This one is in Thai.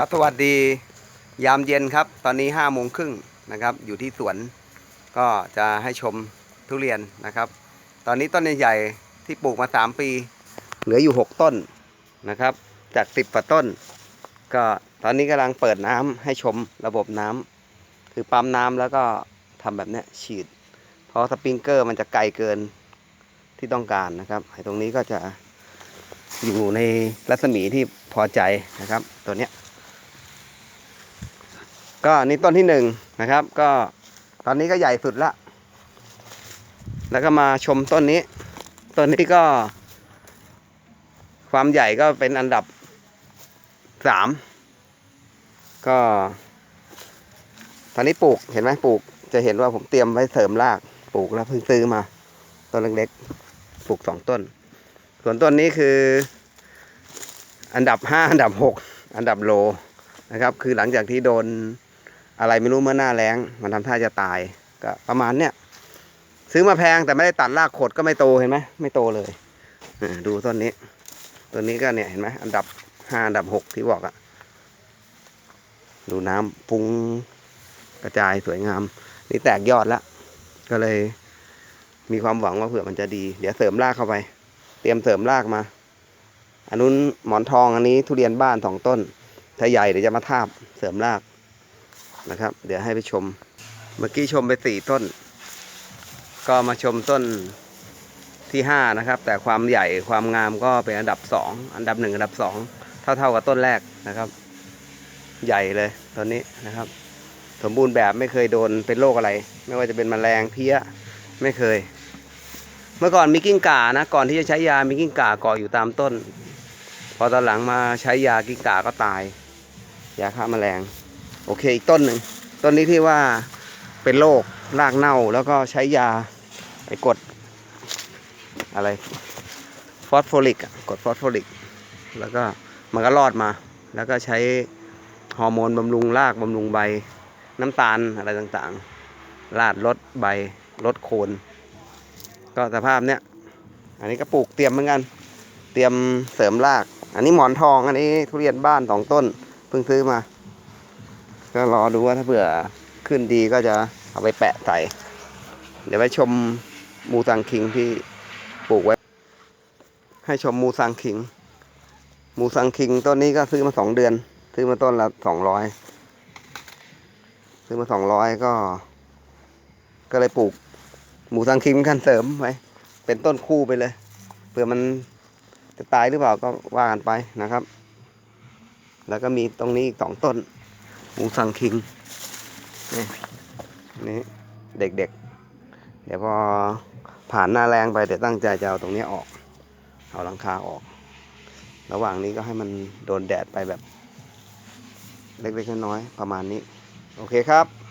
ครับสวัสดียามเย็นครับ ตอนนี้ห้าโมงครึ่งนะครับ อยู่ที่สวนก็จะให้ชมทุเรียนนะครับ ตอนนี้ต้นใหญ่ๆที่ปลูกมาสามปี เหลืออยู่หกต้นนะครับ จากสิบกว่าต้น ก็ตอนนี้กำลังเปิดน้ำให้ชมระบบน้ำคือปั๊มน้ำแล้วก็ทำแบบเนี้ยฉีด เพราะสปริงเกอร์มันจะไกลเกินที่ต้องการนะครับไอ้ตรงนี้ก็จะอยู่ในรัศมีที่พอใจนะครับ ตัวเนี้ย ก็นนี่ต้นที่หนึ่งนะครับ ก็ตอนนี้ก็ใหญ่สุดละ แล้วก็มาชมต้นนี้ ต้นนี้ก็ ความใหญ่ก็เป็นอันดับสามก็ ตอนนี้ปลูกเห็นไหมปลูก จะเห็นว่าผมเตรียมไว้เสริมรากปลูกแล้วเพิ่งซื้อมา ต้นเล็กๆปลูกสองต้น ส่วนต้นนี้คือ อันดับห้าอันดับหกอันดับโลนะครับ คือหลังจากที่โดน อะไรไม่รู้เมื่อหน้าแรงมันทำท่าจะตายก็ประมาณเนี้ยซื้อมาแพงแต่ไม่ได้ตัดรากขดก็ไม่โตเห็นไหมไม่โตเลยดูต้นนี้ต้นนี้ก็เนี่ยเห็นไหมอันดับห้าอันดับหกที่บอกอะดูน้ำปุ้งกระจายสวยงาม นี่แตกยอดแล้วก็เลย มีความหวังว่าเผื่อมันจะดี เดี๋ยวเสริมรากเข้าไป เตรียมเสริมรากมา อันนู้นหมอนทองอันนี้ทุเรียนบ้านสองต้น ถ้าใหญ่เดี๋ยวจะมาทาบเสริมราก นะครับ เดี๋ยวให้ไปชม เมื่อกี้ชมไปสี่ต้น ก็มาชมต้นที่ห้านะครับ แต่ความใหญ่ความงามก็เป็นอันดับสองอันดับหนึ่งอันดับสองเท่าเท่ากับต้นแรกนะครับ ใหญ่เลยต้นนี้นะครับ สมบูรณ์แบบไม่เคยโดนเป็นโรคอะไร ไม่ว่าจะเป็นแมลงเพี้ยไม่เคย เมื่อก่อนมีกิ้งก่านะก่อนที่จะใช้ยามีกิ้งก่าเกาะอยู่ตามต้น พอตอนหลังมาใช้ยากิ้งก่าก็ตายยาฆ่าแมลง โอเคอีกต้นหนึ่งต้นนี้ที่ว่าเป็นโรครากเน่าแล้วก็ใช้ยาไอ้กดอะไรฟอสโฟลิกอะกดฟอสโฟลิก แล้วก็มันก็รอดมา แล้วก็ใช้ฮอร์โมนบำรุงรากบำรุงใบ น้ำตาลอะไรต่างๆลาดลดใบลดโคน ก็สภาพเนี้ย อันนี้ก็ปลูกเตรียมเหมือนกัน เตรียมเสริมราก อันนี้หมอนทอง อันนี้ทุเรียนบ้านสองต้น เพิ่งซื้อมา ก็รอดูว่าถ้าเผื่อขึ้นดีก็จะเอาไปแปะใส่ เดี๋ยวไปชมมูซังคิงที่ปลูกไว้ ให้ชมมูซังคิง มูซังคิงต้นนี้ก็ซื้อมาสองเดือน ซื้อมาต้นละสองร้อยซื้อมาสองร้อยก็ ก็เลยปลูกหมูซังคิงเป็นเสริมไว้เป็นต้นคู่ไปเลยเผื่อมันจะตายหรือเปล่าก็ว่ากันไปนะครับ แล้วก็มีตรงนี้อีกสองต้น หมูซังคิงนี่นี่เด็กๆ เดี๋ยวพอผ่านหน้าแรงไปเดี๋ยวตั้งใจจะเอาตรงนี้ออก เอาหลังคาออก ระหว่างนี้ก็ให้มันโดนแดดไปแบบ เล็กๆน้อยๆประมาณนี้ โอเคครับ